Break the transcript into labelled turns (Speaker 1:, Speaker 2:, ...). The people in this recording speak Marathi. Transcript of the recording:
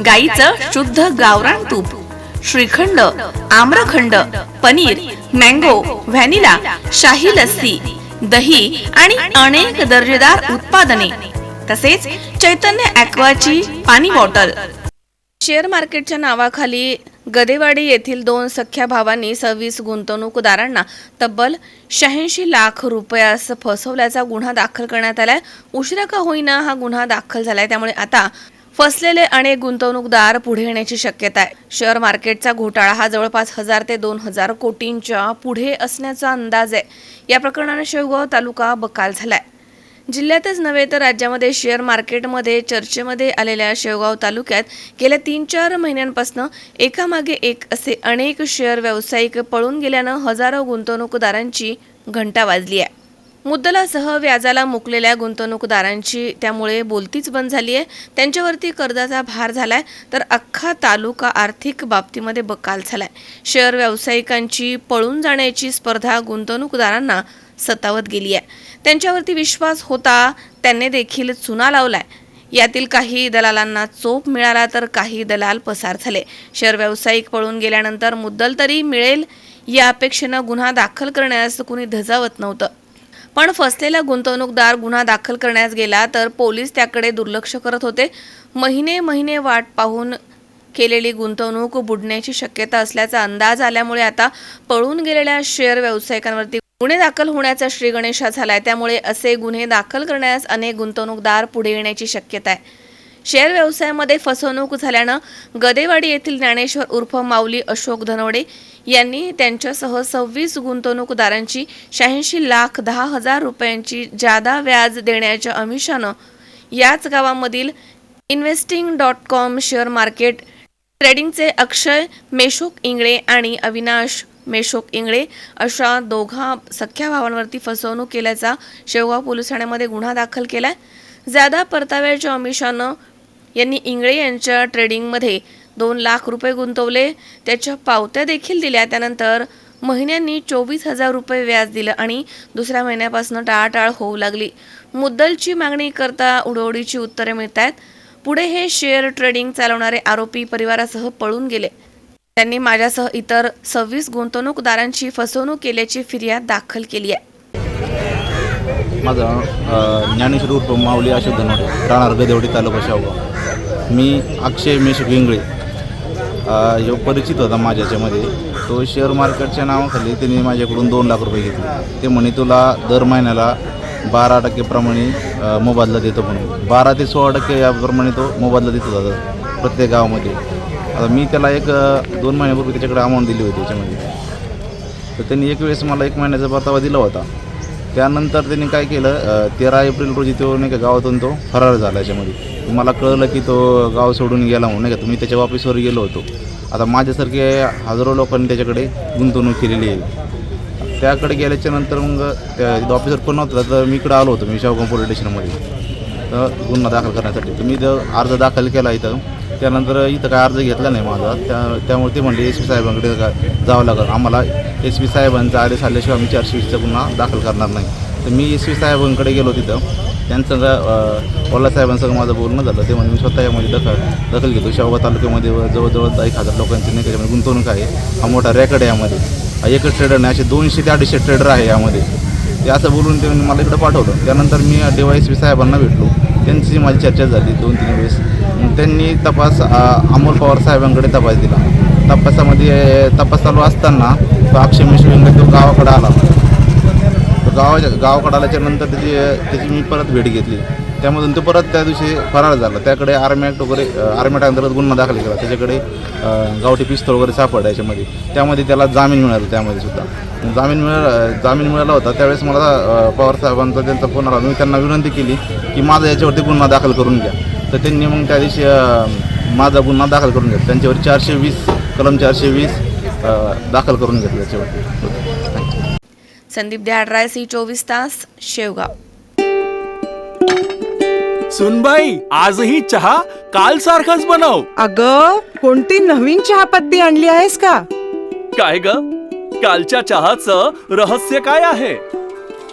Speaker 1: गाईचं शुद्ध गावरान तूप श्रीखंड आम्रखंड पनीर मँगो व्हॅनिला शाही लस्सी दही आणि अनेक दर्जेदार उत्पादने तसेच चैतन्य ॲक्वाची पाणी बॉटल. शेअर मार्केटच्या नावाखाली गदेवाडी येथील दोन सख्या भावांनी सव्वीस गुंतवणूकदारांना तब्बल शहाऐंशी लाख रुपयास फसवल्याचा गुन्हा दाखल करण्यात आलाय. उशिरा का होईना हा गुन्हा दाखल झालाय? त्यामुळे आता फसलेले अनेक गुंतवणूकदार पुढे येण्याची शक्यता आहे. शेअर मार्केटचा घोटाळा हा जवळपास हजार ते दोन हजार कोटींच्या पुढे असण्याचा अंदाज आहे. या प्रकरणाने शेवगाव तालुका बकाल झालाय. जिल्ह्यातच नव्हे तर राज्यामध्ये शेअर मार्केटमध्ये चर्चेमध्ये आलेल्या शेवगाव तालुक्यात गेल्या तीन चार महिन्यांपासून एकामागे एक असे अनेक शेअर व्यावसायिक पळून गेल्यानं हजारो गुंतवणूकदारांची घंटा वाजली आहे. मुद्दलासह व्याजाला मुकलेल्या गुंतवणूकदारांची त्यामुळे बोलतीच बंद झाली आहे त्यांच्यावरती कर्जाचा भार झालाय. तर अख्खा तालुका आर्थिक बाबतीमध्ये बकाल झालाय. शेअर व्यावसायिकांची पळून जाण्याची स्पर्धा गुंतवणूकदारांना सतावत गेली आहे त्यांच्यावरती विश्वास होता त्यांनी देखील चुना लावलाय. यातील काही दलालांना चोप मिळाला तर काही दलाल पसार झाले. शेअर व्यावसायिक पळून गेल्यानंतर मुद्दल तरी मिळेल या अपेक्षेनं गुन्हा दाखल करण्यास कुणी धजावत नव्हतं. पण फसलेला गुंतवणूकदार गुन्हा दाखल करण्यास गेला तर पोलीस त्याकडे दुर्लक्ष करत होते. महिने महिने वाट पाहून केलेली गुंतवणूक बुडण्याची शक्यता असल्याचा अंदाज आल्यामुळे आता पळून गेलेल्या शेअर व्यावसायिकांवरती गुन्हे दाखल होण्याचा श्रीगणेशा झालाय. त्यामुळे असे गुन्हे दाखल करण्यास अनेक गुंतवणूकदार पुढे येण्याची शक्यता आहे. शेअर व्यवसायामध्ये फसवणूक झाल्यानं गदेवाडी येथील ज्ञानेश्वर उर्फ माऊली अशोक धनवडे यांनी त्यांच्यासह सव्वीस गुंतवणूकदारांची शहाऐंशी लाख दहा हजार रुपयांची जादा व्याज देण्याच्या अमिषानं याच गावामधील investing dot com share market ट्रेडिंगचे अक्षय मेशोक इंगळे आणि अविनाश मेशोक इंगळे अशा दोघा सख्या भावांवरती फसवणूक केल्याचा शेवगाव पोलीस ठाण्यामध्ये गुन्हा दाखल केलाय. जादा परताव्याच्या अमिषानं यांनी इंगळे यांच्या ट्रेडिंगमध्ये दोन लाख रुपये गुंतवले. त्याच्या पावत्या देखील दिल्या. त्यानंतर महिन्यांनी चोवीस हजार रुपये व्याज दिलं आणि दुसऱ्या महिन्यापासून टाळाटाळ होऊ लागली. मुद्दलची मागणी करता उडवडीची उत्तरे मिळत आहेत पुढे हे शेअर ट्रेडिंग चालवणारे आरोपी परिवारासह पळून गेले. त्यांनी माझ्यासह इतर सव्वीस गुंतवणूकदारांची फसवणूक केल्याची फिर्याद दाखल केली आहे.
Speaker 2: माझं ज्ञानेश्वर उर्फ माऊली अशोक धनवडे राहणार गदेवडी तालुका शाहूगाव मी अक्षय मेश इंगळे जो परिचित होता माझ्या याच्यामध्ये तो शेअर मार्केटच्या नावाखाली त्यांनी माझ्याकडून दोन लाख रुपये घेतले. ते म्हणे तुला दर महिन्याला बारा टक्केप्रमाणे मोबादला देतो म्हणून बारा ते सोळा टक्के याप्रमाणे तो मोबदला देत होता प्रत्येक गावामध्ये. आता मी त्याला एक दोन महिन्यापूर्वी त्याच्याकडे अमाऊंट दिली होती त्याच्यामध्ये तर त्यांनी एक वेळेस मला एक महिन्याचा परतावा दिला होता. त्यानंतर त्यांनी काय केलं तेरा एप्रिल रोजी तो नाही का गावातून तो फरार झाला याच्यामध्ये. मला कळलं की तो गाव सोडून गेला म्हणून नाही का? तुम्ही त्याच्या ऑफिसवर गेलो होतो. आता माझ्यासारखे हजारो लोकांनी त्याच्याकडे गुंतवणूक केलेली आहे. त्याकडे गेल्याच्यानंतर मग त्या ऑफिसर पण नव्हता तर मी इकडं आलो होतो मी शाहगाव पोलीस स्टेशनमध्ये तर गुन्हा दाखल करण्यासाठी. तर अर्ज दाखल केला इथं त्यानंतर इथं काय अर्ज घेतला नाही माझा. त्या त्यामुळे ते म्हणले एस पी साहेबांकडे का जावं लागेल. आम्हाला एस पी साहेबांचा आदेश आल्याशिवाय आम्ही चारशे वीसचा गुन्हा दाखल करणार नाही. तर मी एस पी साहेबांकडे गेलो तिथं. त्यांचं ओला साहेबांसंग माझं बोलणं झालं. ते म्हणजे मी स्वतः यामध्ये दखल दखल घेतो. शेवगाव तालुक्यामध्ये जवळजवळ एक हजार लोकांची नाही त्याच्यामध्ये गुंतवणूक आहे. हा मोठा रेकॉर्ड आहे यामध्ये. हा एकच ट्रेडर नाही असे दोनशे ते अडीचशे ट्रेडर आहे यामध्ये. ते असं बोलून ते मला इकडं पाठवलं. त्यानंतर मी डी वाय एस पी साहेबांना भेटलो. त्यांची माझी चर्चा झाली दोन तीन वेळेस. त्यांनी तपास अमोल पवार साहेबांकडे तपास दिला. तपासामध्ये तपास चालू असताना तो अक्षय मिश्रेंकडे तो गावाकडे आला. तो गावाच्या गावाकडे आल्याच्यानंतर त्याची त्याची मी परत भेट घेतली. त्यामधून तो परत त्या दिवशी फरार झाला. त्याकडे आर्मी ॲक्ट वगैरे आर्मी ॲक्ट अंतर्गत गुन्हा दाखल केला. त्याच्याकडे गावठी पिस्तूल वगैरे सापडला याच्यामध्ये. त्यामध्ये त्याला जामीन मिळाला त्यामध्ये सुद्धा. जामीन मिळाला जामीन मिळाला होता. त्यावेळेस मला पवार साहेबांचा त्यांचा फोन आला मी त्यांना विनंती केली की माझा याच्यावरती गुन्हा दाखल करून घ्या. तर त्यांनी मग त्या दिवशी माझा गुन्हा दाखल करून घेतला. त्यांच्यावर चारशे वीस कलम चारशे वीस दाखल करून घेतला त्याच्यावर
Speaker 1: संदीप द्याडराय सी चोवीस तास शेवगाव.
Speaker 3: सुनबाई आजही चहा काल सारखाच बनव.
Speaker 4: अग कोणती नवीन चहापत्ती आणली आहेस का?
Speaker 3: काय ग? कालच्या चहाचं रहस्य काय आहे?